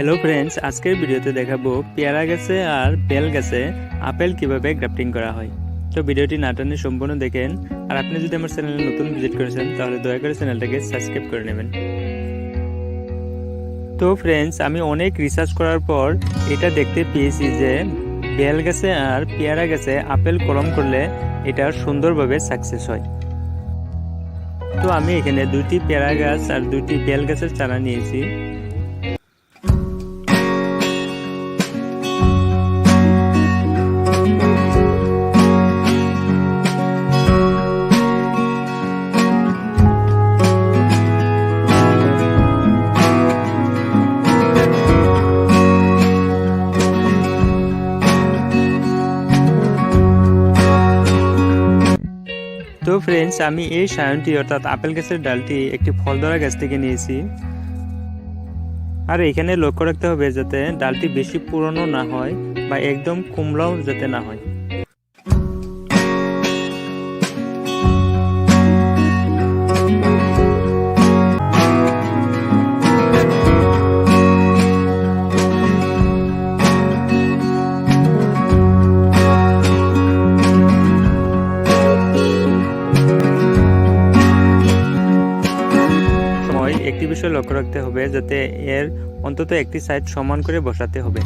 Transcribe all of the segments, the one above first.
Hello friends আজকের ভিডিওতে দেখাবো পেয়ারা গাছে আর বেল গাছে আপেল কীভাবে গ্রাফটিং করা হয়। তো ভিডিওটি না টানে সম্পূর্ণ দেখেন, আর আপনি যদি আমার চ্যানেলে নতুন ভিজিট করেছেন, তাহলে দয়া করে চ্যানেলটাকে সাবস্ক্রাইব করে নেবেন। তো ফ্রেন্ডস আমি অনেক রিসার্চ করার পর এটা দেখতে পেয়েছি যে বেল গাছে আর পেয়ারা গাছে আপেল কলম করলে এটা সুন্দরভাবে সাকসেস হয়। তো আমি এখানে দুইটি পেয়ারা গাছ আর দুইটি বেল গাছের চারা নিয়েছি। তো ফ্রেন্ডস আমি এই সায়নটি অর্থাৎ আপেল গাছের ডালটি একটি ফল ধরা গাছ থেকে নিয়েছি। আর এখানে লক্ষ্য রাখতে হবে যাতে ডালটি বেশি পুরনো না হয় বা একদম কুমড়াও যাতে না হয়। একটি বিষয় লক্ষ্য রাখতে হবে যাতে এর অন্তত একটি সাইড সমান করে বসাতে হবে।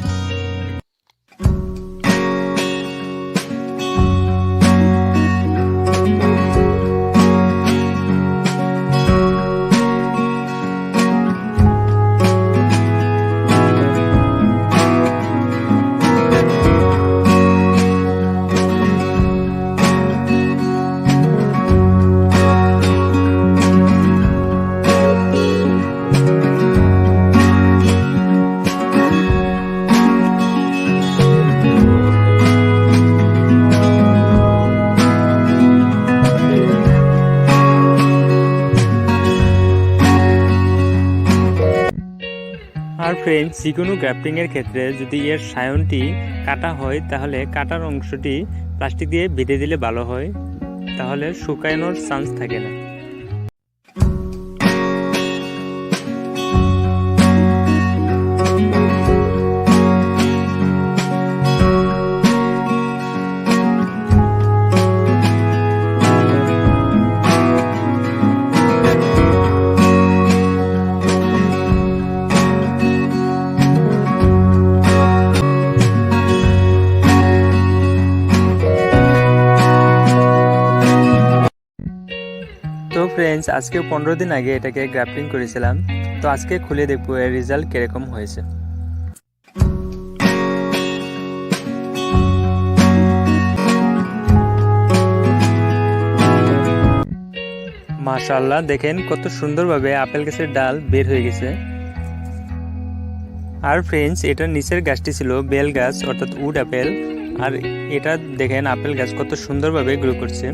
আর যিকোনো গ্রাফটিংয়ের ক্ষেত্রে যদি এর সায়নটি কাটা হয়, তাহলে কাটার অংশটি প্লাস্টিক দিয়ে বেঁধে দিলে ভালো হয়। তাহলে শুকানোর চান্স থাকে না। তো ফ্রেন্ডস আজকে পনেরো দিন আগে এটাকে গ্রাফটিং করেছিলাম। তো আজকে খুলে দেখব এর রেজাল্ট কীরকম হয়েছে। মাশাল্লাহ দেখেন কত সুন্দরভাবে আপেল গাছের ডাল বের হয়ে গেছে। আর ফ্রেন্ডস এটার নিচের গাছটি ছিল বেল গাছ, অর্থাৎ উড আপেল। আর এটা দেখেন, আপেল গাছ কত সুন্দরভাবে গ্রো করছে।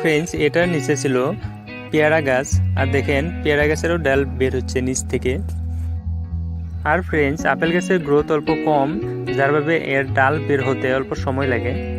ফ্রেন্ডস এটার নিচে ছিল পেয়ারা গাছ। আর দেখেন, পেয়ারা গাছেরও ডাল বের হচ্ছে নিচ থেকে। আর ফ্রেন্ডস আপেল গাছের গ্রোথ অল্প কম, যার ভাবে এর ডাল বের হতে অল্প সময় লাগে।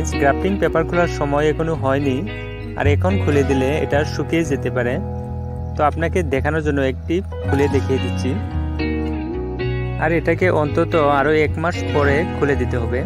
ফ্রেন্ডস গ্রাফটিং পেপার খোলার সময় এখনও হয়নি, আর এখন খুলে দিলে এটা শুকিয়ে যেতে পারে। তো আপনাকে দেখানোর জন্য একটি খুলে দেখিয়ে দিচ্ছি। আর এটাকে অন্তত আরও এক মাস পরে খুলে দিতে হবে।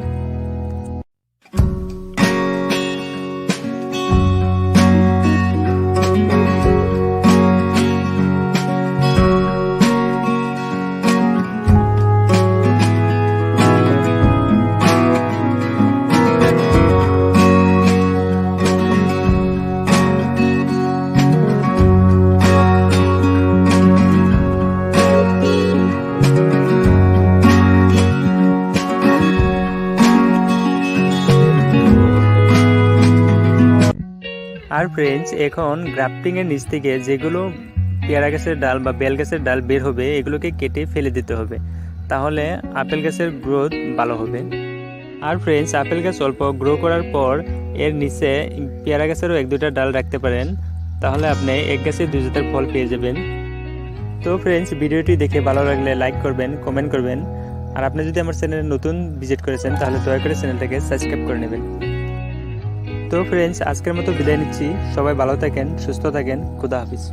আর ফ্রেন্ডস এখন গ্রাফটিংয়ের নিচ থেকে যেগুলো পেয়ারা গাছের ডাল বা বেল গাছের ডাল বের হবে, এগুলোকে কেটে ফেলে দিতে হবে। তাহলে আপেল গাছের গ্রোথ ভালো হবে। আর ফ্রেন্ডস আপেল গাছ অল্প গ্রো করার পর এর নিচে পেয়ারা গাছেরও এক দুটা ডাল রাখতে পারেন। তাহলে আপনি এক গাছে দুই জাতের ফল পেয়ে যাবেন। তো ফ্রেন্ডস ভিডিওটি দেখে ভালো লাগলে লাইক করবেন কমেন্ট করবেন। আর আপনি যদি আমার চ্যানেলে নতুন ভিজিট করেছেন, তাহলে দয়া করে চ্যানেলটাকে সাবস্ক্রাইব করে নেবেন। তো ফ্রেন্ডস আজকের মতো বিদায় নিচ্ছি। সবাই ভালো থাকেন সুস্থ থাকেন। খুদা হাফিজ।